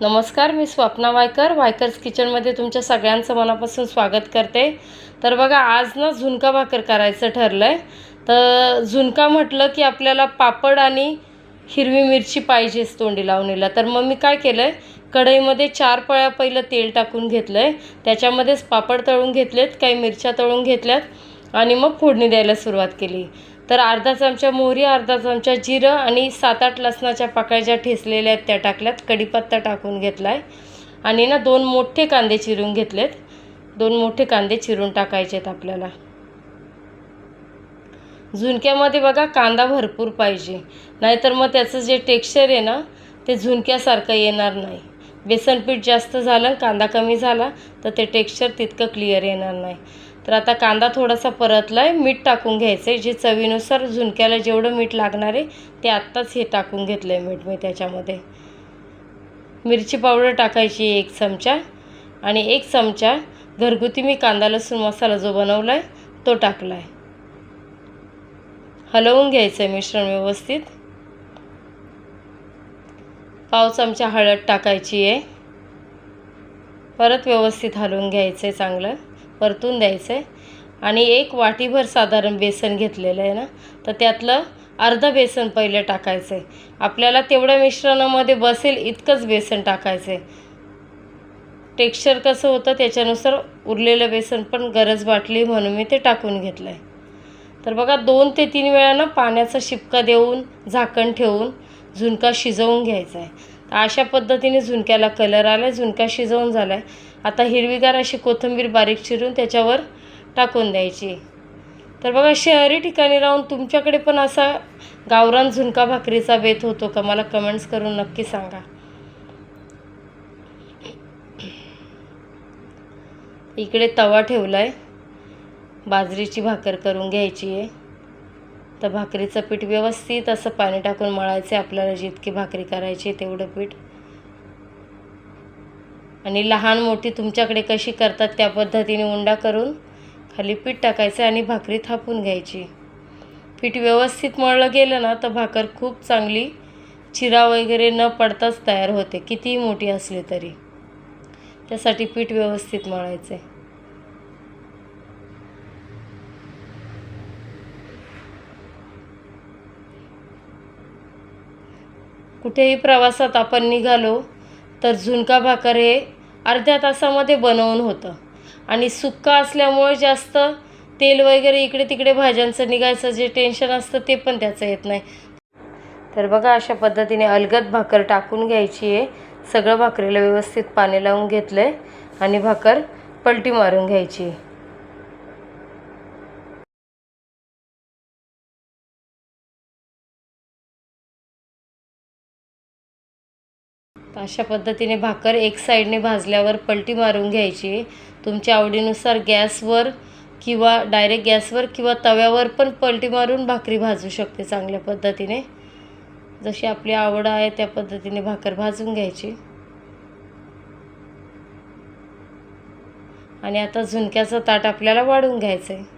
नमस्कार मी स्वप्ना वायकर. वायकर्स किचनमध्ये तुमच्या सगळ्यांचं मनापासून स्वागत करते. तर बघा आज ना झुणका भाकर करायचं ठरलं आहे तर झुणका म्हटलं की आपल्याला पापड आणि हिरवी मिरची पाहिजेच तोंडी लावणीला तर मग मी काय केलं आहे कढईमध्ये चार पळ्या पहिलं तेल टाकून घेतलं आहे त्याच्यामध्येच पापड तळून घेतलेत काही मिरच्या तळून घेतल्यात आणि मग फोडणी द्यायला सुरुवात केली. तर अर्धा चमचा मोहरी अर्धा चमचा जिरं आणि सात आठ लसणाच्या पाकळ्या ज्या ठेचलेल्या आहेत त्या टाकल्यात. कढीपत्ता टाकून घेतला आहे आणि ना दोन मोठे कांदे चिरून घेतलेत. दोन मोठे कांदे चिरून टाकायचे आहेत आपल्याला. झुणक्यामध्ये बघा कांदा भरपूर पाहिजे. नाहीतर मग त्याचं जे टेक्स्चर आहे ना ते झुणक्यासारखं येणार नाही. बेसनपीठ जास्त झालं कांदा कमी झाला तर ते टेक्स्चर तितकं क्लिअर येणार नाही. तर आता कांदा थोडासा परतला आहे मीठ टाकून घ्यायचं आहे जे चवीनुसार झुणक्याला जेवढं मीठ लागणार आहे ते आत्ताच हे टाकून घेतलं आहे मीठ मी त्याच्यामध्ये. मिरची पावडर टाकायची एक चमचा आणि एक चमचा घरगुती मी कांदा लसूण मसाला जो बनवला आहे तो टाकला आहे हलवून घ्यायचं आहे मिश्रण व्यवस्थित. पाव चमचा हळद टाकायची आहे. परत व्यवस्थित हलवून घ्यायचं आहे चांगलं. परतून द्यायचं. आहे आणि एक वाटीभर साधारण बेसन घेतलेलं आहे ना तर त्यातलं अर्धं बेसन पहिलं टाकायचं. आहे आपल्याला तेवढ्या मिश्रणामध्ये बसेल इतकंच बेसन टाकायचं. आहे टेक्स्चर कसं होतं त्याच्यानुसार उरलेलं बेसन पण गरज वाटली म्हणून मी ते टाकून घेतलं आहे तर बघा दोन ते तीन वेळा ना पाण्याचा शिपका देऊन झाकण ठेवून झुणका शिजवून घ्यायचा आहे. अशा पद्धतीने झुणक्याला कलर आला आहे झुणका शिजवून झाला आहे आता हिरवीगार अशी कोथिंबीर बारीक चिरून त्याच्यावर टाकून द्यायची. तर बघा शहरी ठिकाणी राहून तुमच्याकडे पण असा गावरान झुणका भाकरीचा बेत होतो का? मला कमेंट्स करून नक्की सांगा. इकडे तवा ठेवला आहे बाजरीची भाकर करून घ्यायची आहे. तर भाकरीचं पीठ व्यवस्थित असं पाणी टाकून मळायचं आहे. आपल्याला जितकी भाकरी करायची तेवढं पीठ. आणि लहान मोठी तुमच्याकडे कशी करतात त्या पद्धतीने उंडा करून खाली पीठ टाकायचं आणि भाकरी थापून घ्यायची. पीठ व्यवस्थित मळलं गेलं ना तर भाकर खूप चांगली चिरा वगैरे न पडताच तयार होते. कितीही मोठी असली तरी. त्यासाठी पीठ व्यवस्थित मळायचं कुठेही प्रवासात आपण निघालो तर झुणका भाकर हे अर्ध्या तासामध्ये बनवून होतं. आणि सुक्का असल्यामुळे जास्त तेल वगैरे इकडे तिकडे भाज्यांचं निघायचं जे टेन्शन असतं ते पण त्याचं येत नाही. तर बघा अशा पद्धतीने अलगद भाकर टाकून घ्यायची आहे. सगळं भाकरीला व्यवस्थित पाणी लावून घेतलं आहे आणि भाकर पलटी मारून घ्यायची अशा पद्धतीने भाकर एक साईडने भाजल्यावर पलटी मारून घ्यायची. तुमच्या आवडीनुसार गॅसवर किंवा डायरेक्ट गॅसवर किंवा तव्यावर पण पलटी मारून भाकरी भाजू शकते चांगल्या पद्धतीने. जशी आपली आवड आहे त्या पद्धतीने भाकर भाजून घ्यायची. आणि आता झुणक्याचं ताट आपल्याला वाढून घ्यायचं आहे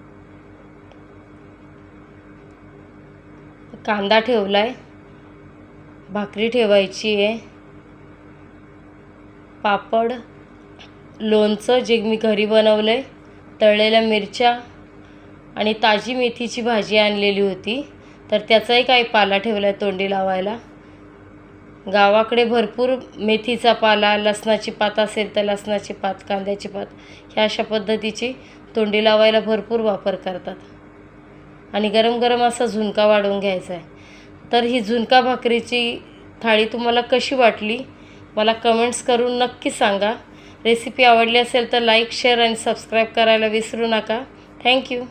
कांदा ठेवला आहे भाकरी ठेवायची आहे. पापड लोणचं जे मी घरी बनवलं आहे तळलेल्या मिरच्या आणि ताजी मेथीची भाजी आणलेली होती. तर त्याचाही काही पाला ठेवला आहे तोंडी लावायला. गावाकडे भरपूर मेथीचा पाला लसणाची पात असेल तर लसणाची पात कांद्याची पात ह्या अशा पद्धतीची तोंडी लावायला भरपूर वापर करतात. आणि गरम गरम असा झुणका वाढवून घ्यायचा आहे तर ही झुणका भाकरीची थाळी तुम्हाला कशी वाटली? मला कमेंट्स करून नक्की सांगा. रेसिपी आवडली असेल तर लाईक शेअर आणि सबस्क्राईब करायला विसरू नका. थँक्यू